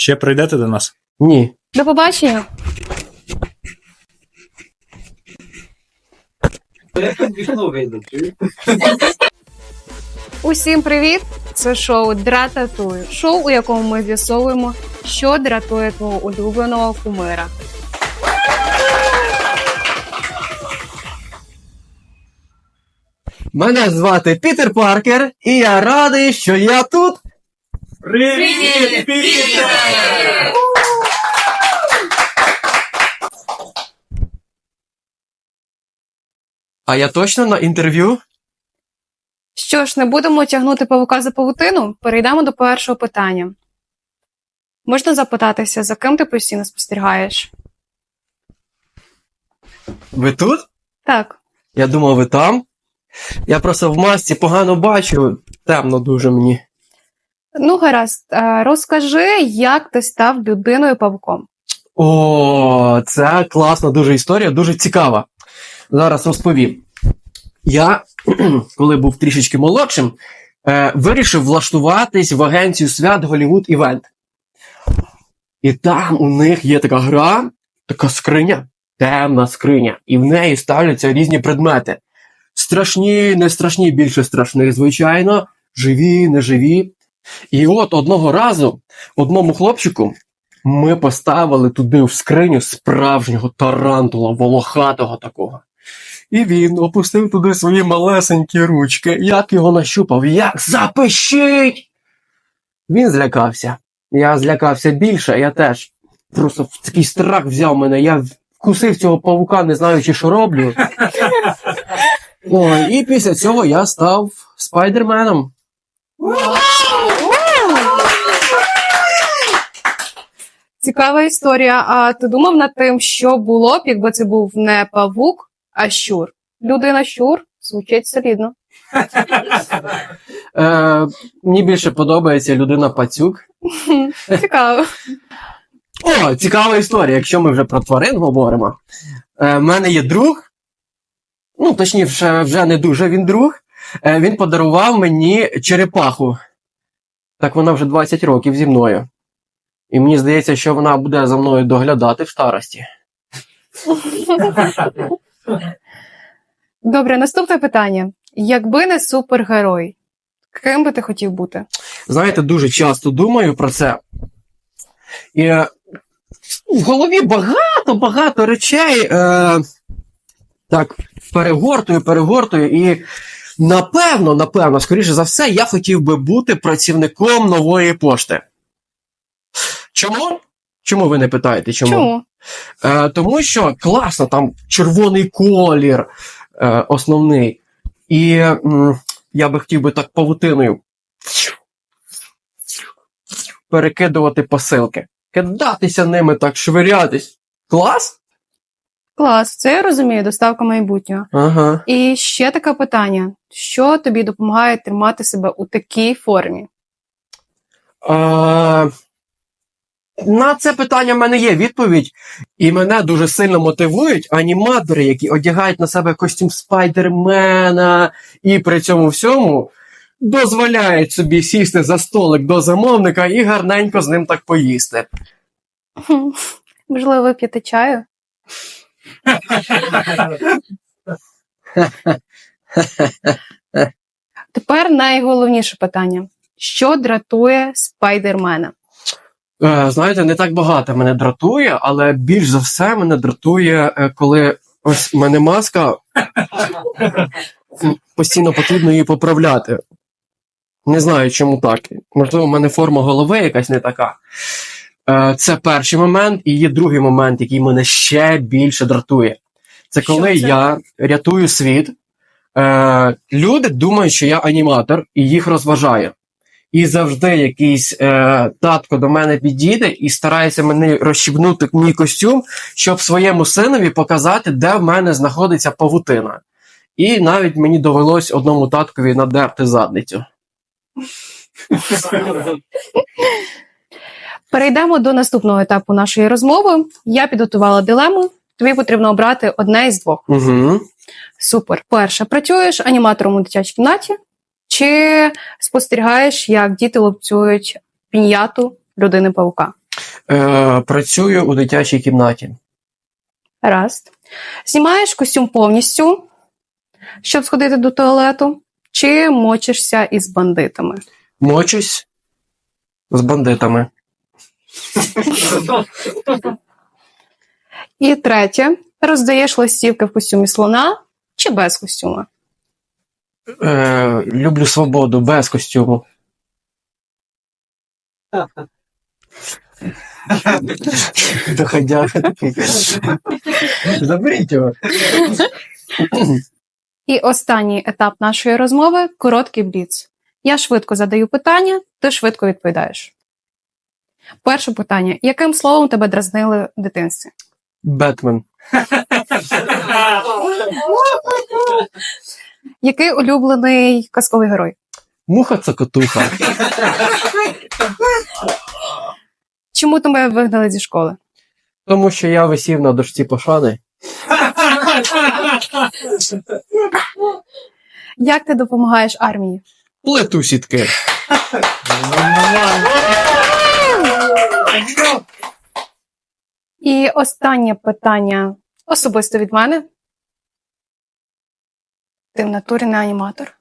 Ще прийдете до нас? Ні. До побачення. Усім привіт! Це шоу Дрататую. Шоу, у якому ми з'ясовуємо, що дратує твого улюбленого кумира. Мене звати Пітер Паркер, і я радий, що я тут. Привіт, Пітер! А я точно на інтерв'ю? Що ж, не будемо тягнути павука за павутину, перейдемо до першого питання. Можна запитатися, за ким ти постійно спостерігаєш? Ви тут? Так, Я думав, ви там. Я просто в масці погано бачу. Темно дуже мені. Ну гаразд, розкажи, як ти став людиною павуком. О, це класна дуже історія, дуже цікава. Зараз розповім. Я, коли був трішечки молодшим, е, вирішив влаштуватись в агенцію свят Голівуд Івент. І там у них є така гра, така скриня, темна скриня, і в неї ставляться різні предмети. Страшні, не страшні, більше страшних, звичайно, живі, неживі. І от одного разу одному хлопчику ми поставили туди в скриню справжнього тарантула, волохатого такого. І він опустив туди свої малесенькі ручки. Як його нащупав, як запишіть! Він злякався. Я злякався більше, я теж. Просто такий страх взяв мене. Я вкусив цього павука, не знаючи, що роблю. Ой, і після цього я став спайдерменом. Цікава історія. А ти думав над тим, що було б, якби це був не павук, а щур? Людина щур звучить солідно. Е, мені більше подобається людина пацюк. Цікаво. О, цікава історія, якщо ми вже про тварин говоримо. Е, в мене є друг, ну точніше, вже не дуже він друг. Е, він подарував мені черепаху. Так вона вже 20 років зі мною. І мені здається, що вона буде за мною доглядати в старості. Добре, наступне питання. Якби не супергерой, ким би ти хотів бути? Знаєте, дуже часто думаю про це. І е, в голові багато-багато речей. Е, так, перегортую, перегортую. І напевно, напевно, скоріше за все, я хотів би бути працівником нової пошти. Чому? Чому ви не питаєте? Чому? Чому? Е, тому що класно, там червоний колір е, основний. І м, я би хотів би так павутиною перекидувати посилки. Кидатися ними так, швирятись. Клас? Клас, це я розумію, доставка майбутнього. Ага. І ще таке питання: що тобі допомагає тримати себе у такій формі? Е, на це питання в мене є відповідь, і мене дуже сильно мотивують аніматори, які одягають на себе костюм спайдермена, і при цьому всьому дозволяють собі сісти за столик до замовника і гарненько з ним так поїсти. Можливо, вип'єте чаю? Тепер найголовніше питання: що дратує спайдермена? Е, знаєте, не так багато мене дратує, але більш за все мене дратує, е, коли ось в мене маска постійно потрібно її поправляти. Не знаю, чому так. Можливо, в мене форма голови якась не така. Е, Це перший момент, і є другий момент, який мене ще більше дратує. Це коли це? я рятую світ. Люди думають, що я аніматор і їх розважаю. І завжди якийсь е, татко до мене підійде і старається мене розщібнути мій костюм, щоб своєму синові показати, де в мене знаходиться павутина. І навіть мені довелось одному таткові надерти задницю. Перейдемо до наступного етапу нашої розмови. Я підготувала дилему. Тобі потрібно обрати одне із двох. Угу. Супер. Перше, працюєш аніматором у дитячій кімнаті, чи спостерігаєш, як діти лупцюють піньяту людини павука? Е, працюю у дитячій кімнаті. Гаразд. Знімаєш костюм повністю, щоб сходити до туалету, чи мочишся із бандитами? Мочусь з бандитами. І третє. Роздаєш листівки в костюмі слона чи без костюма? Е, люблю свободу без костюму. Доходяга такий. Заберіть його. І останній етап нашої розмови короткий бліц. Я швидко задаю питання, ти швидко відповідаєш. Перше питання: яким словом тебе дразнили в дитинстві? Бетмен. Який улюблений казковий герой? Муха цокотуха. Чому тебе вигнали зі школи? Тому що я висів на дошці пошани. Як ти допомагаєш армії? Плету сітки. І останнє питання особисто від мене. Ти в натурі не аніматор.